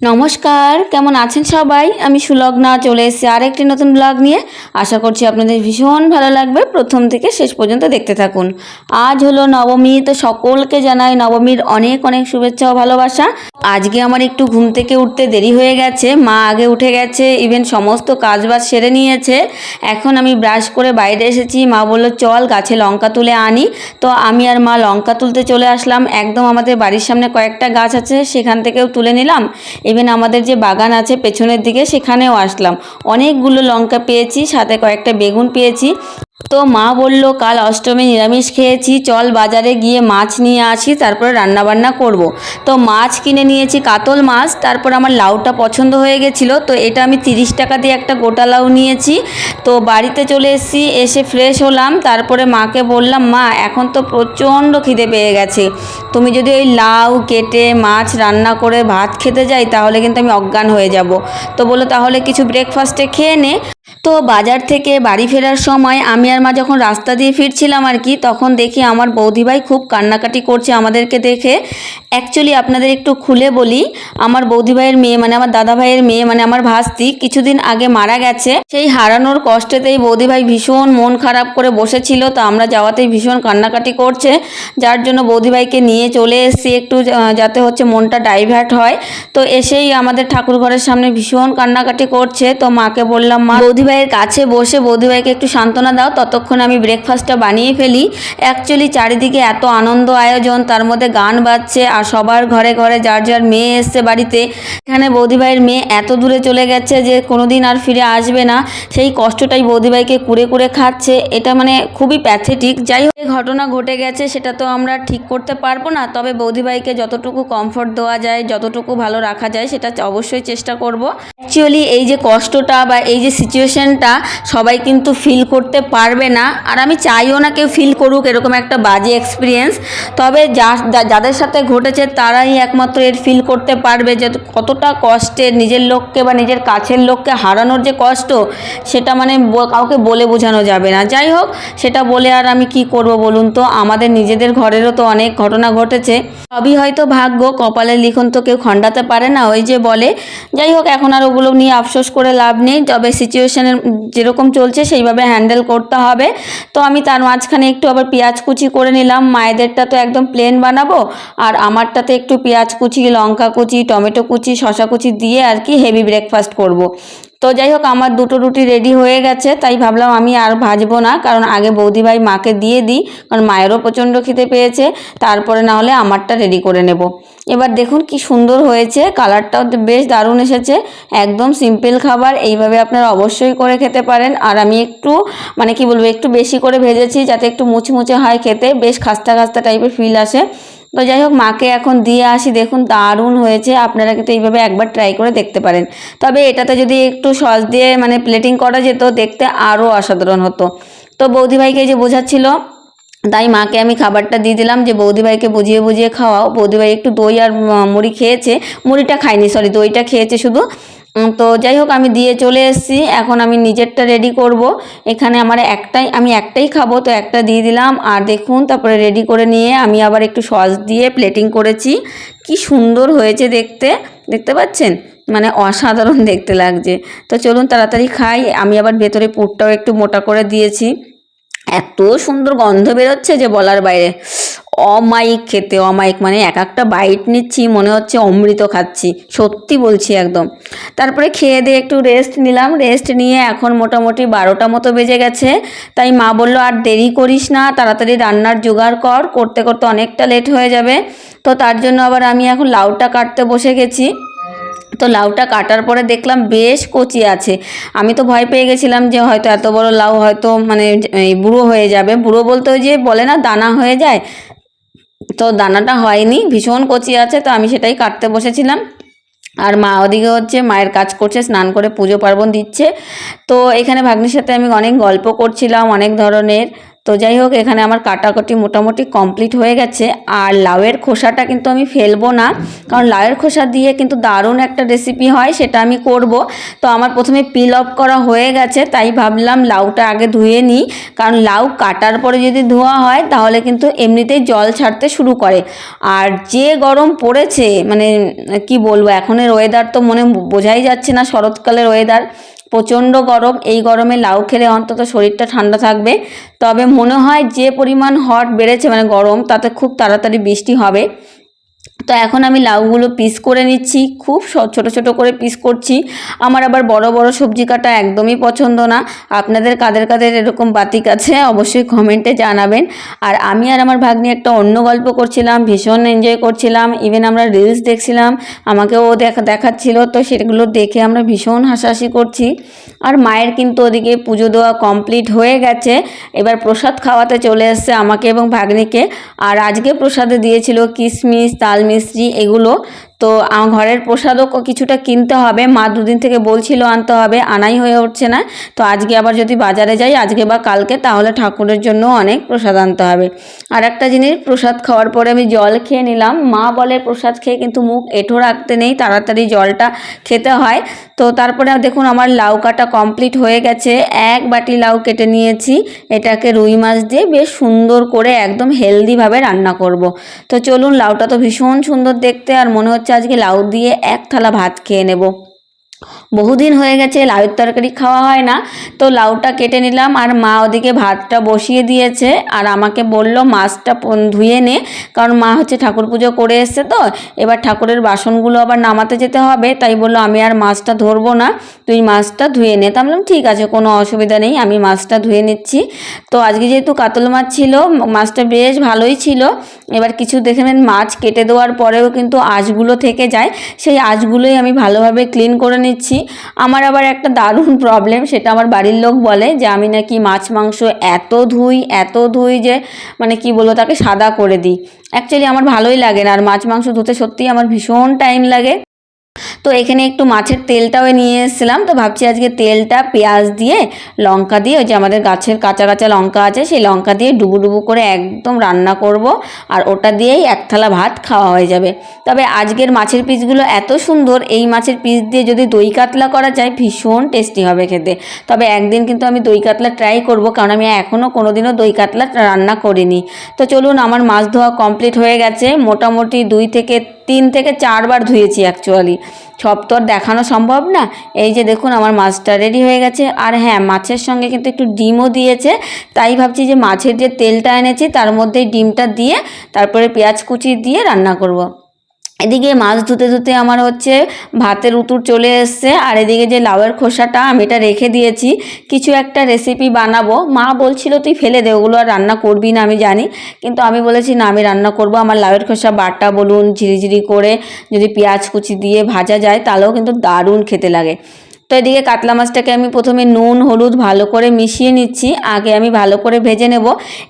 নমস্কার, কেমন আছেন সবাই? আমি সুলগ্না, চলে এসেছি আরেকটি নতুন ব্লগ নিয়ে। আশা করছি আপনাদের ভীষণ ভালো লাগবে। প্রথম থেকে শেষ পর্যন্ত দেখতে থাকুন। আজ হলো নবমী, তো সকলকে জানাই নবমীর অনেক অনেক শুভেচ্ছা ও ভালোবাসা। আজকে আমার একটু ঘুম থেকে উঠতে দেরি হয়ে গেছে। মা আগে উঠে গেছে ইভেন সমস্ত কাজবাজ সেরে নিয়েছে। এখন আমি ব্রাশ করে বাইরে এসেছি। মা বলল, চল গাছে লঙ্কা তুলে আনি। তো আমি আর মা লঙ্কা তুলতে চলে আসলাম। একদম আমাদের বাড়ির সামনে কয়েকটা গাছ আছে, সেখান থেকেও তুলে নিলাম। ইভেন আমাদের যে বাগান আছে পেছনের দিকে সেখানেও আসলাম। অনেকগুলো লঙ্কা পেয়েছি, সাথে কয়েকটা বেগুন পেয়েছি। তো মা বলল, কাল অষ্টমী নিরামিষ খেয়েছি, চল বাজারে গিয়ে মাছ নিয়ে আসি, তারপরে রান্নাবান্না করব। তো মাছ কিনে নিয়েছি, কাতল মাছ, তারপর আমার লাউটা পছন্দ হয়ে গেছিল, তো এটা আমি তিরিশ টাকা দিয়ে একটা গোটা লাউ নিয়েছি। তো বাড়িতে চলে এসেছি, এসে ফ্রেশ হলাম, তারপরে মাকে বললাম, মা, এখন তো প্রচণ্ড খিদে পেয়ে গেছে। তুমি যদি ওই লাউ কেটে মাছ রান্না করে ভাত খেতে যাই, তাহলে কিন্তু আমি অজ্ঞান হয়ে যাব। তো বলল, তাহলে কিছু ব্রেকফাস্টে খেয়ে নে। তো বাজার থেকে বাড়ি ফেরার সময় আমি আর মা যখন রাস্তা দিয়ে ফিরছিলাম আর কি, তখন দেখি আমার বৌদিভাই খুব কান্নাকাটি করছে আমাদেরকে দেখে। অ্যাকচুয়ালি আপনাদের একটু খুলে বলি, আমার বৌদিভাইয়ের মেয়ে মানে আমার দাদা ভাইয়ের মেয়ে মানে আমার ভাস্তি কিছুদিন আগে মারা গেছে। সেই হারানোর কষ্টেতেই বৌদিভাই ভীষণ মন খারাপ করে বসেছিল, তো আমরা যাওয়াতেই ভীষণ কান্নাকাটি করছে। যার জন্য বৌদিভাইকে নিয়ে চলে এসেছি একটু যাতে হচ্ছে মনটা ডাইভার্ট হয়। তো এসেই আমাদের ঠাকুর ঘরের সামনে ভীষণ কান্নাকাটি করছে, তো মাকে বললাম, মা বৌদিভাইয়ের কাছে বসে বৌদিভাইকে একটু সান্ত্বনা দাও। ততক্ষণ আমি ব্রেকফাস্টটা বানিয়ে ফেলি। অ্যাকচুয়ালি চারিদিকে এত আনন্দ আয়োজন, তার মধ্যে গান বাজছে আর সবার ঘরে ঘরে যার যার মেয়ে এসছে বাড়িতে, এখানে বৌদিভাইয়ের মেয়ে এত দূরে চলে গেছে যে কোনোদিন আর ফিরে আসবে না। সেই কষ্টটাই বৌদিভাইকে কুড়ে কুড়ে খাচ্ছে। এটা মানে খুবই প্যাথেটিক যাই হোক ঘটনা ঘটে গেছে সেটা তো আমরা ঠিক করতে পারব না। তবে বৌদিভাইকে যতটুকু কমফোর্ট দেওয়া যায়, যতটুকু ভালো রাখা যায়, সেটা অবশ্যই চেষ্টা করব। অ্যাকচুয়ালি এই যে কষ্টটা বা এই যে সিচুয়েশনটা সবাই কিন্তু ফিল করতে পারবে না। আর আমি চাইও না কেউ ফিল করুক এরকম একটা বাজে এক্সপিরিয়েন্স তবে যা- যাদের সাথে ঘটেছে তারাই একমাত্র এর ফিল করতে পারবে যে কতটা কষ্টের নিজের লোককে বা নিজের কাছের লোককে হারানোর যে কষ্ট, সেটা মানে কাউকে বলে বোঝানো যাবে না। যাই হোক, সেটা বলে আর আমি কি করব বলুন তো? আমাদের নিজেদের ঘরেরও তো অনেক ঘটনা ঘটেছে। সবই হয়তো ভাগ্য, কপালের লিখন তো কেউ খণ্ডাতে পারে না, ওই যে বলে। যাই হোক, এখন আর ওগুলো নিয়ে আফসোস করে লাভ নেই। তবে সিচুয়েশনের যেরকম চলছে সেইভাবে হ্যান্ডেল করতে হবে। তো আমি তার মাঝখানে একটু আবার পেঁয়াজ কুচি করে নিলাম। মায়েদেরটা তো একদম প্লেন বানাবো। আর আমারটাতে একটু পেঁয়াজ কুচি, লঙ্কা কুচি, টমেটো কুচি শশা কুচি দিয়ে আর কি হেভি ব্রেকফাস্ট করব। তো যাই হোক, আমার দুটো রুটি রেডি হয়ে গেছে, তাই ভাবলাম আমি আর ভাজবো না, কারণ আগে বৌদিভাই মাকে দিয়ে দিই, কারণ মায়েরও প্রচণ্ড খিদে পেয়েছে, তারপরে না হলে আমারটা রেডি করে নেব। এবার দেখুন কি সুন্দর হয়েছে কালারটাও বেশ দারুণ এসেছে, একদম সিম্পল খাবার, এইভাবে আপনারা অবশ্যই করে খেতে পারেন, আর আমি একটু মানে কি বলব, একটু বেশি করে ভেজেছি, যাতে একটু মুচমুচে হয় খেতে, বেশ খাস্তা খাস্তা টাইপের ফিল আসে। তো যাই হোক, মাকে এখন দিয়ে আসি। দেখুন, দারুণ হয়েছে। আপনারা কিন্তু এইভাবে একবার ট্রাই করে দেখতে পারেন। তবে এটাতে যদি একটু সস দিয়ে মানে প্লেটিং করা যেত, দেখতে আরও অসাধারণ হতো। তো বৌদিভাইকে যে বোঝাচ্ছিল, তাই মাকে আমি খাবারটা দিয়ে দিলাম যে, বৌদিভাইকে বুঝিয়ে বুঝিয়ে খাওয়াও। বৌদিভাই একটু দই আর মুড়ি খেয়েছে। মুড়িটা খায়নি সরি দইটা খেয়েছে শুধু। তো যাই হোক, আমি দিয়ে চলে এসেছি। এখন আমি নিজেরটা রেডি করব। এখানে আমার একটাই, আমি একটাই খাব, তো একটা দিয়ে দিলাম। আর দেখুন, তারপরে রেডি করে নিয়ে আমি আবার একটু সস দিয়ে প্লেটিং করেছি। কি সুন্দর হয়েছে দেখতে। দেখতে পাচ্ছেন? মানে অসাধারণ দেখতে লাগছে। তো চলুন, তাড়াতাড়ি খাই। আমি আবার ভেতরে পুরটাও একটু মোটা করে দিয়েছি। এত সুন্দর গন্ধ বেরোচ্ছে যে বলার বাইরে। অমাইক খেতে, অমায়িক মানে এক একটা বাইট নিচ্ছি, মনে হচ্ছে অমৃত খাচ্ছি, সত্যি বলছি একদম। তারপরে খেয়ে দিয়ে একটু রেস্ট নিলাম রেস্ট নিয়ে এখন মোটামুটি বারোটা মতো বেজে গেছে, তাই মা বলল, আর দেরি করিস না, তাড়াতাড়ি রান্নার জোগাড় কর, করতে করতে অনেকটা লেট হয়ে যাবে। তো তার জন্য আবার আমি এখন লাউটা কাটতে বসে গেছি। তো লাউটা কাটার পরে দেখলাম বেশ কচি আছে। আমি তো ভয় পেয়ে গেছিলাম যে হয়তো এত বড় লাউ হয়তো মানে বুড়ো হয়ে যাবে। বুড়ো বলতে ওই যে বলে না, দানা হয়ে যায়? তো দানাটা হয়নি, ভীষণ কচি আছে, তো আমি সেটাই কাটতে বসেছিলাম। আর মা ওদিকে হচ্ছে মায়ের কাজ করছে, স্নান করে পুজো পার্বণ দিচ্ছে। তো এখানে ভাগ্নির সাথে আমি অনেক গল্প করছিলাম, অনেক ধরনের। তো যাই হোক, এখানে আমার কাটাকুটি মোটামুটি কমপ্লিট হয়ে গেছে। আর লাউয়ের খোসাটা কিন্তু আমি ফেলব না, কারণ লাউয়ের খোসা দিয়ে কিন্তু দারুণ একটা রেসিপি হয়, সেটা আমি করব। তো আমার প্রথমে পিল অফ করা হয়ে গেছে, তাই ভাবলাম লাউটা আগে ধুয়ে নিই। কারণ লাউ কাটার পরে যদি ধোয়া হয়, তাহলে কিন্তু এমনিতেই জল ছাড়তে শুরু করে। আর যে গরম পড়েছে মানে কি বলব, এখনের ওয়েদার তো মনে বোঝাই যাচ্ছে না শরৎকালের ওয়েদার প্রচণ্ড গরম, এই গরমে লাউ খেলে অন্তত শরীরটা ঠান্ডা থাকবে। তবে মনে হয় যে পরিমাণ হট বেড়েছে মানে গরম, তাতে খুব তাড়াতাড়ি বৃষ্টি হবে। তো এখন আমি লাউগুলো পিস করে নিচ্ছি। খুব ছোট ছোট করে পিস করছি। আমার আবার বড় বড় সবজি কাটা একদমই পছন্দ না। আপনাদের কাদের কাদের এরকম বাতিক আছে, অবশ্যই কমেন্টে জানাবেন। আর আমি আর আমার ভাগ্নি একটা অন্য গল্প করছিলাম, ভীষণ এনজয় করছিলাম। ইভেন আমরা রিলস দেখছিলাম, আমাকেও দেখা, দেখাচ্ছিল। তো সেগুলো দেখে আমরা ভীষণ হাসাহাসি করছি। আর মায়ের কিন্তু ওদিকে পুজো দেওয়া কমপ্লিট হয়ে গেছে। এবার প্রসাদ খাওয়াতে চলে এসছে আমাকে এবং ভাগ্নিকে। আর আজকে প্রসাদে দিয়েছিল কিশমিশ তাল মিষ্টি এগুলো তো আমার ঘরের প্রসাদও কিছুটা কিনতে হবে। মা দুদিন থেকে বলছিল আনতে হবে, আনাই হয়ে উঠছে না। তো আজকে আবার যদি বাজারে যাই, আজকে বা কালকে, তাহলে ঠাকুরের জন্য অনেক প্রসাদ আনতে হবে। আর একটা জিনিস, প্রসাদ খাওয়ার পরে আমি জল খেয়ে নিলাম। মা বলে, প্রসাদ খেয়ে কিন্তু মুখ এঁঠো রাখতে নেই, তাড়াতাড়ি জলটা খেতে হয়। তো তারপরে দেখুন, আমার লাউ কাটা কমপ্লিট হয়ে গেছে। এক বাটি লাউ কেটে নিয়েছি। এটাকে রুই মাছ দিয়ে বেশ সুন্দর করে একদম হেলদিভাবে রান্না করব। তো চলুন, লাউটা তো ভীষণ সুন্দর দেখতে, আর মনে হচ্ছে আজকে লাউ দিয়ে এক থালা ভাত খেয়ে নেব। বহুদিন হয়ে গেছে, লাউয়ের তরকারি খাওয়া হয় না। তো লাউটা কেটে নিলাম, আর মা ওদিকে ভাতটা বসিয়ে দিয়েছে, আর আমাকে বলল মাছটা ধুয়ে নে, কারণ মা হচ্ছে ঠাকুর পুজো করে এসছে তো, এবার ঠাকুরের বাসনগুলো আবার নামাতে যেতে হবে, তাই বলল আমি আর মাছটা ধরবো না, তুই মাছটা ধুয়ে নে। তা বললাম, ঠিক আছে, কোনো অসুবিধা নেই, আমি মাছটা ধুয়ে নিচ্ছি। তো আজকে যেহেতু কাতল মাছ ছিল, মাছটা বেশ ভালোই ছিল, এবার কিছু দেখে নেন, মাছ কেটে দেওয়ার পরেও কিন্তু আঁশগুলো থেকে যায়, সেই আঁশগুলোই আমি ভালোভাবে ক্লিন করে নিচ্ছি আমার আবার একটা দারুণ প্রবলেম সেটা আমার বাড়ির লোক বলে যে, আমি নাকি মাছ, মাংস এত ধুই এত ধুই যে মানে কি বলব, তাকে সাদা করে দিই। অ্যাকচুয়ালি আমার ভালোই লাগে না, আর মাছ, মাংস ধুতে সত্যিই আমার ভীষণ টাইম লাগে। তো এখানে একটু মাছের তেলটাও নিয়ে এসেছিলাম। তো ভাবছি আজকে তেলটা, পেঁয়াজ দিয়ে, লঙ্কা দিয়ে, ওই যে আমাদের গাছের কাঁচা কাঁচা লঙ্কা আছে, সেই লঙ্কা দিয়ে ডুবু ডুবু করে একদম রান্না করব আর ওটা দিয়েই এক থালা ভাত খাওয়া হয়ে যাবে। তবে আজকের মাছের পিসগুলো এত সুন্দর, এই মাছের পিস দিয়ে যদি দই কাতলা করা যায়, ভীষণ টেস্টি হবে খেতে। তবে একদিন কিন্তু আমি দই কাতলা ট্রাই করব, কারণ আমি এখনও কোনোদিনও দই কাতলা রান্না করিনি। তো চলুন, আমার মাছ ধোয়া কমপ্লিট হয়ে গেছে। মোটামুটি দুই থেকে তিন থেকে চারবার ধুয়েছি অ্যাকচুয়ালি সব তো আর দেখানো সম্ভব না। এই যে দেখুন, আমার মাছটা রেডি হয়ে গেছে। আর হ্যাঁ মাছের সঙ্গে কিন্তু একটু ডিমও দিয়েছে। তাই ভাবছি যে মাছের যে তেলটা এনেছি, তার মধ্যে ডিমটা দিয়ে তারপরে পেঁয়াজ কুচি দিয়ে রান্না করব। এদিকে মাছ ধুতে ধুতে আমার হচ্ছে ভাতের উতুর চলে এসছে, আর এদিকে যে লাউয়ের খোসাটা আমি এটা রেখে দিয়েছি, কিছু একটা রেসিপি বানাবো। মা বলছিল, তুই ফেলে দে, ওগুলো আর রান্না করবি না, আমি জানি। কিন্তু আমি বলেছি, না, আমি রান্না করব। আমার লাউয়ের খোসা বাটা বলুন, ঝিরিঝিরি করে যদি পেঁয়াজ কুচি দিয়ে ভাজা যায়, তাহলেও কিন্তু দারুণ খেতে লাগে। এদিকে কাতলা মাছটাকে আমি প্রথমে নুন, হলুদ ভালো করে মিশিয়ে নিচ্ছি। আগে আমি ভালো করে ভেজে নেব।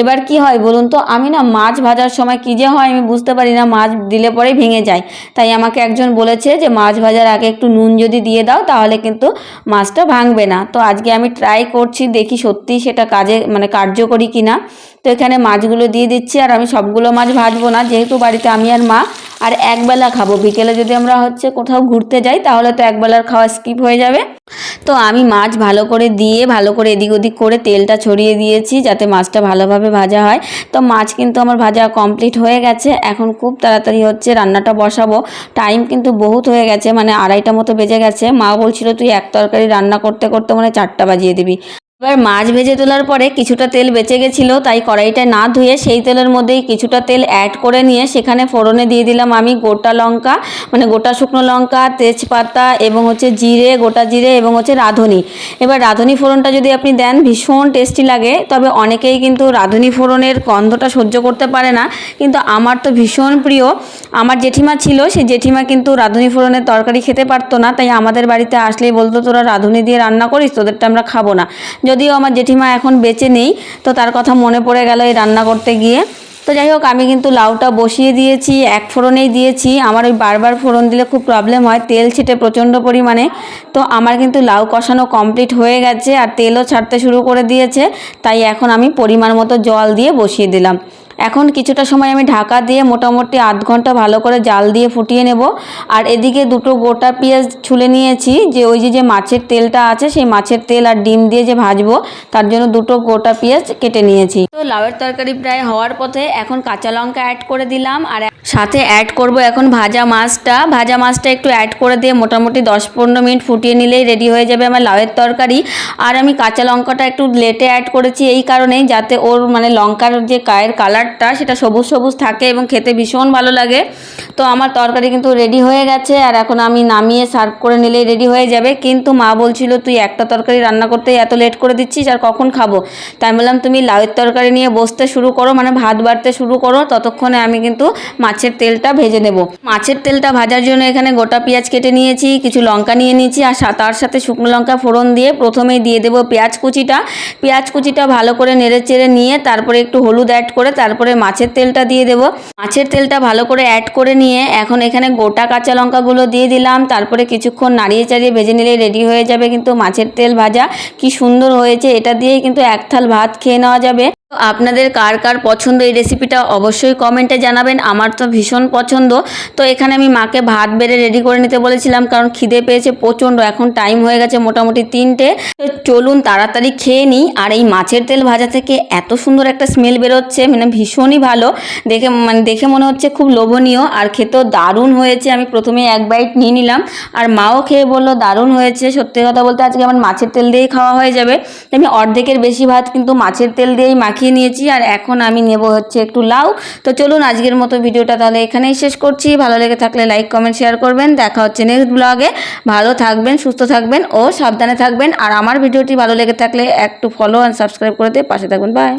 এবার কি হয় বলুন তো, আমি না মাছ ভাজার সময় কী যে হয় আমি বুঝতে পারি না, মাছ দিলে পরেই ভেঙে যায়। তাই আমাকে একজন বলেছে যে, মাছ ভাজার আগে একটু নুন যদি দিয়ে দাও, তাহলে কিন্তু মাছটা ভাঙবে না। তো আজকে আমি ট্রাই করছি, দেখি সত্যিই সেটা কাজে মানে কার্যকরী কিনা। তো এখানে মাছগুলো দিয়ে দিচ্ছি, আর আমি সবগুলো মাছ ভাজবো না। যেহেতু বাড়িতে আমি আর মা আর একবেলা খাব। বিকেলে যদি আমরা হচ্ছে কোথাও ঘুরতে যাই, তাহলে তো একবেলার খাওয়া স্কিপ হয়ে যাবে। তো আমি মাছ ভালো করে দিয়ে, ভালো করে এদিক ওদিক করে তেলটা ছড়িয়ে দিয়েছি যাতে মাছটা ভালোভাবে ভাজা হয়। তো মাছ কিন্তু আমার ভাজা কমপ্লিট হয়ে গেছে। এখন খুব তাড়াতাড়ি হচ্ছে রান্নাটা বসাবো। টাইম কিন্তু বহুত হয়ে গেছে মানে আড়াইটা মতো বেজে গেছে। মা বলছিল, তুই এক তরকারি রান্না করতে করতে মানে চারটা বাজিয়ে দিবি। এবার মাছ ভেজে তোলার পরে কিছুটা তেল বেঁচে গেছিল, তাই কড়াইটা না ধুয়ে সেই তেলের মধ্যেই কিছুটা তেল অ্যাড করে নিয়ে সেখানে ফোড়নে দিয়ে দিলাম আমি গোটা লঙ্কা মানে গোটা শুকনো লঙ্কা, তেজপাতা এবং হচ্ছে জিরে, গোটা জিরে এবং হচ্ছে রাঁধুনি। এবার রাঁধুনি ফোড়নটা যদি আপনি দেন ভীষণ টেস্টি লাগে, তবে অনেকেই কিন্তু রাঁধুনি ফোড়নের গন্ধটা সহ্য করতে পারে না, কিন্তু আমার তো ভীষণ প্রিয়। আমার জেঠিমা ছিল, সেই জেঠিমা কিন্তু রাঁধুনি ফোড়নের তরকারি খেতে পারতো না, তাই আমাদের বাড়িতে আসলেই বলতো, তোরা রাঁধুনি দিয়ে রান্না করিস, তোদেরটা আমরা খাব না। যদিও আমার জেঠিমা এখন বেঁচে নেই, তো তার কথা মনে পড়ে গেল এই রান্না করতে গিয়ে। তো যাই হোক, আমি কিন্তু লাউটা বসিয়ে দিয়েছি, এক ফোড়নেই দিয়েছি। আমার ওই বারবার ফোড়ন দিলে খুব প্রবলেম হয়, তেল ছিটে প্রচণ্ড পরিমাণে। তো আমার কিন্তু লাউ কষানো কমপ্লিট হয়ে গেছে আর তেলও ছাড়তে শুরু করে দিয়েছে, তাই এখন আমি পরিমাণ মতো জল দিয়ে বসিয়ে দিলাম। এখন কিছুটা সময় আমি ঢাকা দিয়ে মোটামুটি আধ ঘণ্টা ভালো করে জাল দিয়ে ফুটিয়ে নেব। আর এদিকে দুটো গোটা পেঁয়াজ ছুলে নিয়েছি, যে ওই যে যে মাছের তেলটা আছে, সেই মাছের তেল আর ডিম দিয়ে যে ভাজবো, তার জন্য দুটো গোটা পেঁয়াজ কেটে নিয়েছি। তো লাউয়ের তরকারি প্রায় হওয়ার পথে এখন কাঁচা লঙ্কা অ্যাড করে দিলাম, আর সাথে অ্যাড করব এখন ভাজা মাছটা। ভাজা মাছটা একটু অ্যাড করে দিয়ে মোটামুটি দশ পনেরো মিনিট ফুটিয়ে নিলেই রেডি হয়ে যাবে আমার লাউয়ের তরকারি। আর আমি কাঁচা লঙ্কাটা একটু লেটে অ্যাড করেছি, এই কারণেই যাতে ওর মানে লঙ্কার যে গায়ের কালারটা সেটা সবুজ সবুজ থাকে এবং খেতে ভীষণ ভালো লাগে। তো আমার তরকারি কিন্তু রেডি হয়ে গেছে আর এখন আমি নামিয়ে সার্ভ করে নিলেই রেডি হয়ে যাবে। কিন্তু মা বলছিল, তুই একটা তরকারি রান্না করতেই এত লেট করে দিচ্ছিস, আর কখন খাব? তাই বললাম, তুমি লাউয়ের তরকারি নিয়ে বসতে শুরু করো মানে ভাত বাড়তে শুরু করো, ততক্ষণে আমি কিন্তু মাছের তেলটা ভেজে নেব। মাছের তেলটা ভাজার জন্য এখানে গোটা পেঁয়াজ কেটে নিয়েছি, কিছু লঙ্কা নিয়ে নিয়েছি, আর তার সাথে শুকনো লঙ্কা ফোড়ন দিয়ে প্রথমেই দিয়ে দেবো পেঁয়াজ কুচিটা। পেঁয়াজ কুচিটা ভালো করে নেড়ে চেড়ে নিয়ে তারপরে একটু হলুদ অ্যাড করে তারপরে মাছের তেলটা দিয়ে দেব। মাছের তেলটা ভালো করে অ্যাড করে নিয়ে এখন এখানে গোটা কাঁচা লঙ্কাগুলো দিয়ে দিলাম। তারপরে কিছুক্ষণ নাড়িয়ে চাড়িয়ে ভেজে নিলে রেডি হয়ে যাবে কিন্তু মাছের তেল ভাজা। কি সুন্দর হয়েছে, এটা দিয়েই কিন্তু এক থাল ভাত খেয়ে নেওয়া যাবে। আপনাদের কার কার পছন্দ এই রেসিপিটা অবশ্যই কমেন্টে জানাবেন। আমার তো ভীষণ পছন্দ। তো এখানে আমি মাকে ভাত বেড়ে রেডি করে নিতে বলেছিলাম কারণ খিদে পেয়েছে প্রচণ্ড, এখন টাইম হয়ে গেছে মোটামুটি তিনটে। তো চলুন তাড়াতাড়ি খেয়ে নিই। আর এই মাছের তেল ভাজা থেকে এত সুন্দর একটা স্মেল বেরোচ্ছে মানে ভীষণই ভালো। দেখে মানে দেখে মনে হচ্ছে খুব লোভনীয়। আর খেতেও দারুণ হয়েছে। আমি প্রথমে এক বাইট নিয়ে নিলাম। আর মাও খেয়ে বলল, দারুণ হয়েছে। সত্যি কথা বলতে আজকে আমার মাছের তেল দিয়েই খাওয়া হয়ে যাবে। আমি অর্ধেকের বেশি ভাত কিন্তু মাছের তেল দিয়েই মাখিয়ে নিয়েছি আর এখন আমি নেব হচ্ছে একটু লাউ। তো চলুন আজকের মতো ভিডিওটা তাহলে এখানেই শেষ করছি। ভালো লেগে থাকলে লাইক, কমেন্ট, শেয়ার করবেন। দেখা হচ্ছে নেক্সট ব্লগে ভালো থাকবেন, সুস্থ থাকবেন ও সাবধানে থাকবেন। আর আমার ভিডিওটি ভালো লেগে থাকলে একটু ফলো অ্যান্ড সাবস্ক্রাইব করে দিয়ে পাশে থাকবেন। বাই